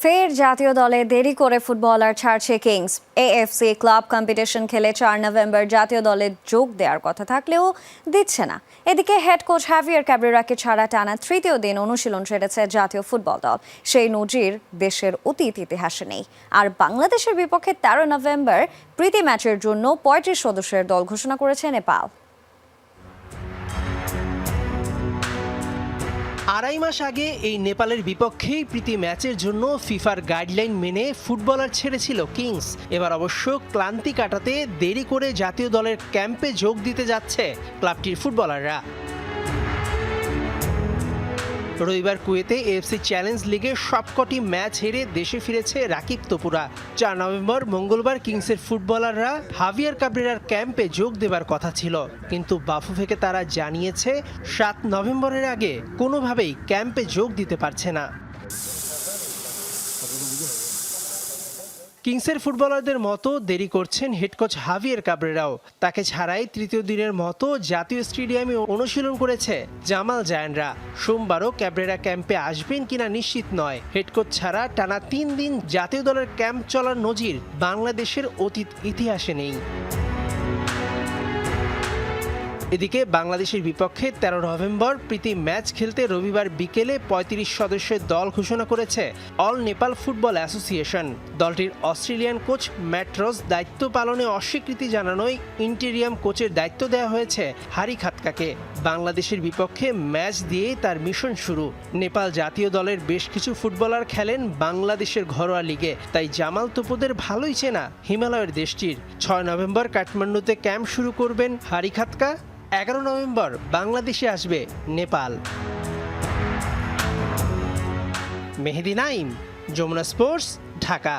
ফের জাতীয় দলে দেরি করে ফুটবলার ছাড়ছে কিংস। এএফসি ক্লাব কম্পিটিশন খেলে চার নভেম্বর জাতীয় দলে যোগ দেওয়ার কথা থাকলেও দিচ্ছে না। এদিকে হেড কোচ হ্যাভিয়ার ক্যাবরেরাকে ছাড়া টানা তৃতীয় দিন অনুশীলন সেরেছে জাতীয় ফুটবল দল। সেই নজির দেশের অতীত ইতিহাসে নেই। আর বাংলাদেশের বিপক্ষে তেরো নভেম্বর প্রীতি ম্যাচের জন্য পঁয়ত্রিশ সদস্যের দল ঘোষণা করেছে নেপাল। আড়াই মাস আগে এই নেপালের বিপক্ষেই প্রীতি ম্যাচের জন্য ফিফার গাইডলাইন মেনে ফুটবলার ছেড়েছিল কিংস। এবার অবশ্য ক্লান্তি কাটাতে দেরি করে জাতীয় দলের ক্যাম্পে যোগ দিতে যাচ্ছে ক্লাবটির ফুটবলাররা। রবিবার কুয়েতে এফসি চ্যালেঞ্জ লিগের সবকটি ম্যাচ হেরে দেশে ফিরেছে রাকিব তপুরা। চার নভেম্বর মঙ্গলবার কিংসের ফুটবলাররা হাভিয়ার কাবরেরার ক্যাম্পে যোগ দেবার কথা ছিল। কিন্তু বাফুফেকে তারা জানিয়েছে, সাত নভেম্বরের আগে কোনোভাবেই ক্যাম্পে যোগ দিতে পারছে না। কিংসের ফুটবলারদের মতো দেরি করছেন হেড কোচ হাভিয়ার কাবরেরাও। তাকে ছাড়াই তৃতীয় দিনের মতো জাতীয় স্টেডিয়ামে অনুশীলন করেছে জামাল জায়ানরা। সোমবারও ক্যাবরেরা ক্যাম্পে আসবেন কিনা নিশ্চিত নয়। হেড কোচ ছাড়া টানা তিন দিন জাতীয় দলের ক্যাম্প চলার নজির বাংলাদেশের অতীত ইতিহাসে নেই। এদিকে বাংলাদেশের বিপক্ষে তেরো নভেম্বর প্রীতি ম্যাচ খেলতে রবিবার বিকেলে পঁয়ত্রিশ সদস্যের দল ঘোষণা করেছে অল নেপাল ফুটবল অ্যাসোসিয়েশন। দলটির অস্ট্রেলিয়ান কোচ ম্যাট্রস দায়িত্ব পালনে অস্বীকৃতি জানানোয় ইন্টেরিয়াম কোচের দায়িত্ব দেওয়া হয়েছে হারি খাতকাকে। বাংলাদেশের বিপক্ষে ম্যাচ দিয়েই তার মিশন শুরু। নেপাল জাতীয় দলের বেশ কিছু ফুটবলার খেলেন বাংলাদেশের ঘরোয়া লিগে। তাই জামাল তোপুদের ভালোই চেনা হিমালয়ের দেশটির। ছয় নভেম্বর কাঠমান্ডুতে ক্যাম্প শুরু করবেন হারি খাতকা। এগারো নভেম্বর বাংলাদেশে আসবে নেপাল। মেহেদি নাইম যমুনা স্পোর্টস ঢাকা।